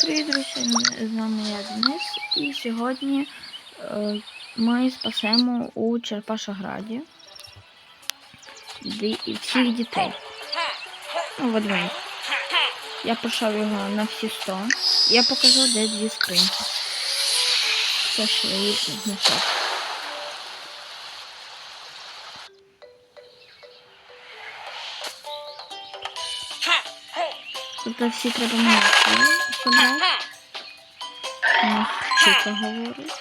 Привіт, друзі, з вами я Денис. І сьогодні е, ми спасемо у Черпашограді всіх дітей. Ну, ведмедь. Я пройшов його на всі 100. Я покажу, де дві скриньки. Це їх знайшов. Тут всі треба монети собрати. У нас вчителька говорить.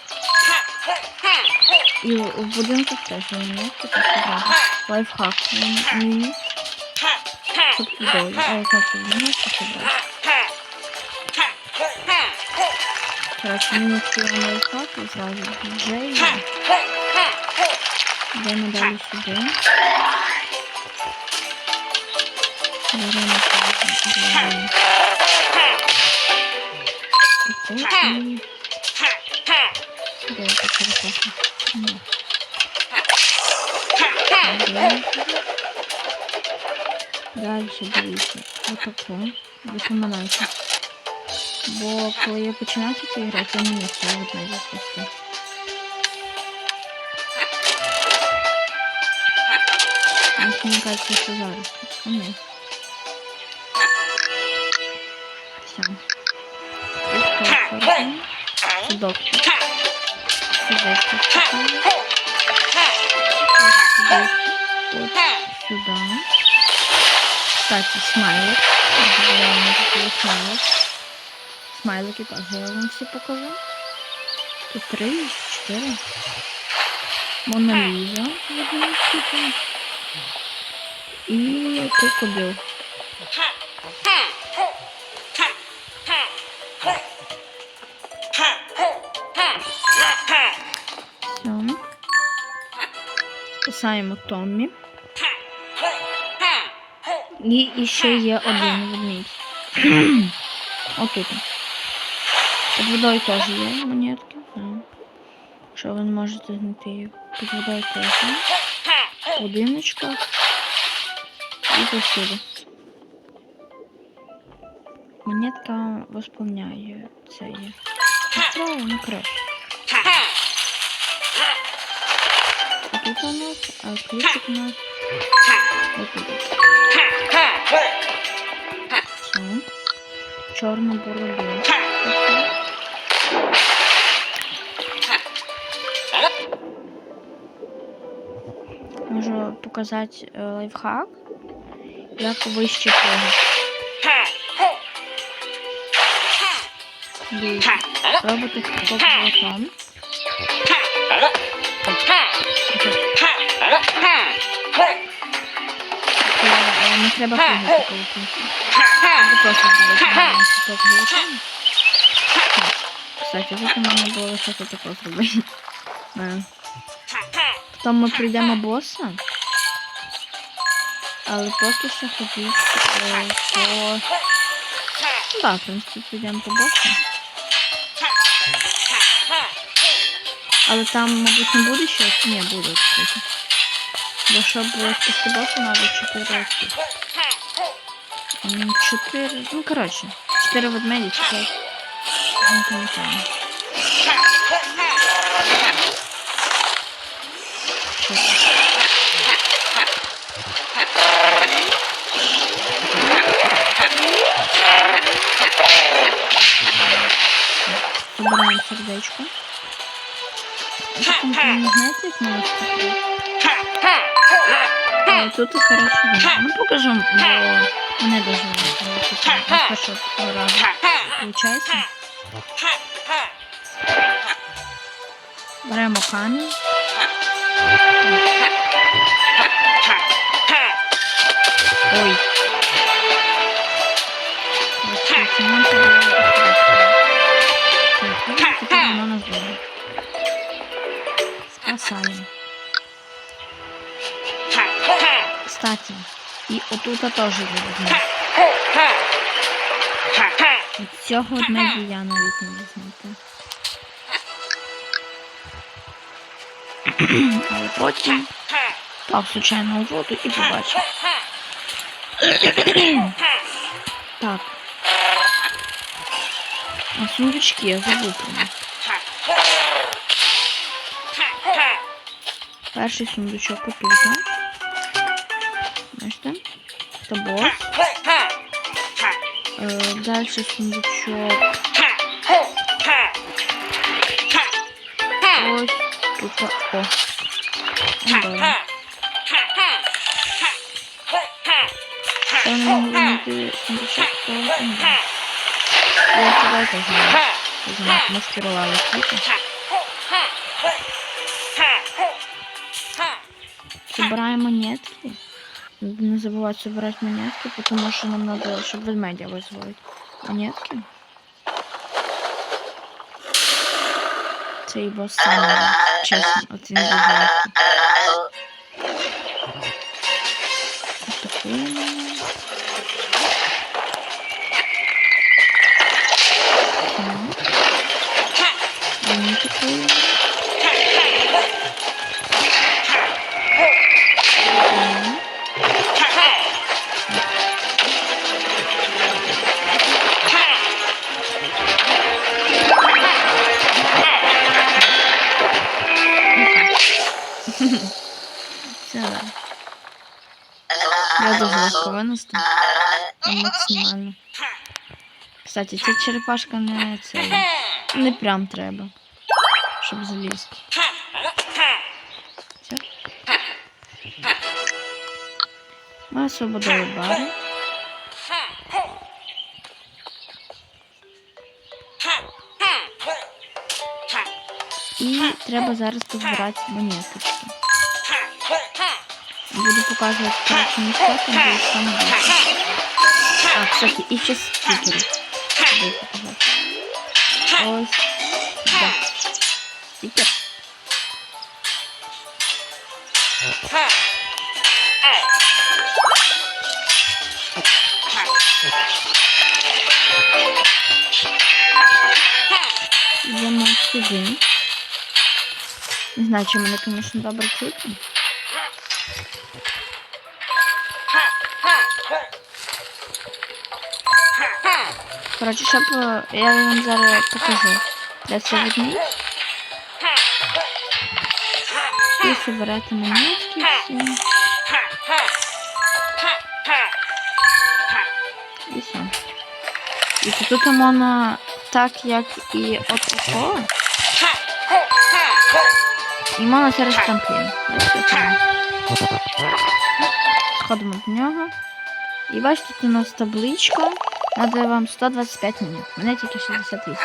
І в будинках теж монетки так собрати. Лайфхак міні. Щоб долі. А ось так монетки собрати. Короче, міні всі лайфхак і зразу вже є. Йдемо далі сюди. Беремо так, Далі дивіться. Отако. Запоминайте. Бо коли я починаю тільки грати, я не от не запустити. Мені кажеться, що зараз. А. Спустили. Ось сюди. От сюди. Кстати, смайлик. Смайлик. Смайлики теж я вам всі покажу. Тут три, Ліза. видно, типу. Крокодил. Спасаємо Томмі. І, і ще є один ведмідь. Отут. Під водою теж є монетки. Що ви можете знайти їх. Під водою теж. є. В. І повсюди. Монетка восполняє це є. Справа на тут у нас, а ключик у нас. Можу показати е, лайфхак, як вище прыгати. Дивіться, крок животом. Треба прыгати коли кінці. Просто зробити. Кстати, тут мене було лише таке зробити. Потім ми прийдемо боса. Але поки що ходіть по... Ну так, в принципі, прийдемо по босу. Але там, мабуть, не буде щось? Ні, буде. Бо щоб спасти боса, треба 4 очки. 4, ну коротше, 4 ведмеді, 4. Не пам'ятаю. Собираем сердечко. Это знаете, сказати? А, Тут, короче, ні. ну покажу, бо мене даже хорошо получається. Беремо камінь. Кстати, і отут теж є ведмедь. От цього ведмедя я навіть не візьмете. Але потім так, случайно у воду і побачив. Так. А сундучки, я забув про них. Перший сундучок отут, так? Бачите? Це бос. Е, далі сундучок. Ось тут. О. Ну, добре. Я не можу знайти сундучок, то не знаю. Я сюди теж не Вже маскирували квіти. Собираем монетки. Не забывать собирать монетки, потому что нам надо, чтобы ведмедя вызвать. Монетки. Це і бос саме, чесно, от він дуже 90 максимально. Кстати, ця черепашка не це. Не прям треба. Щоб залізти. Все. Ми освободили бари. І треба зараз позбирати монеточки. Буду показувати коротше місця, там де їх саме більше. А, кстати, і ще стікери. Буду показати. Ось. Да. Стікер. Йдемо сюди. Не знаю, чи мене, звісно, добре чути. Коротше, щоб е, я вам зараз покажу, де це відмість. І соберете монетки всі. І все. І тут можна так, як і от такого. І можна через трамплін. Бачите, там. Сходимо до нього. І бачите, тут у нас табличка. Надо вам 125 монет. Мене тільки 68.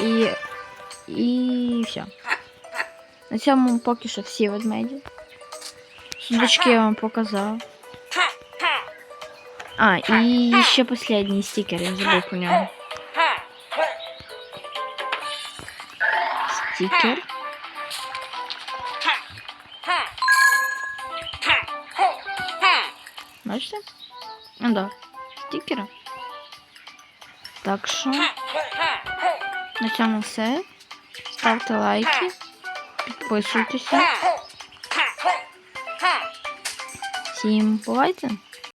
І. І все. На цьому поки що всі ведмеді. Сундучки я вам показав. А, і ще останній стікер, я забув про нього. Стікер. Бачите? Ну да. Стікери. Так що на цьому все. Ставте лайки, підписуйтеся. Всім бувайте!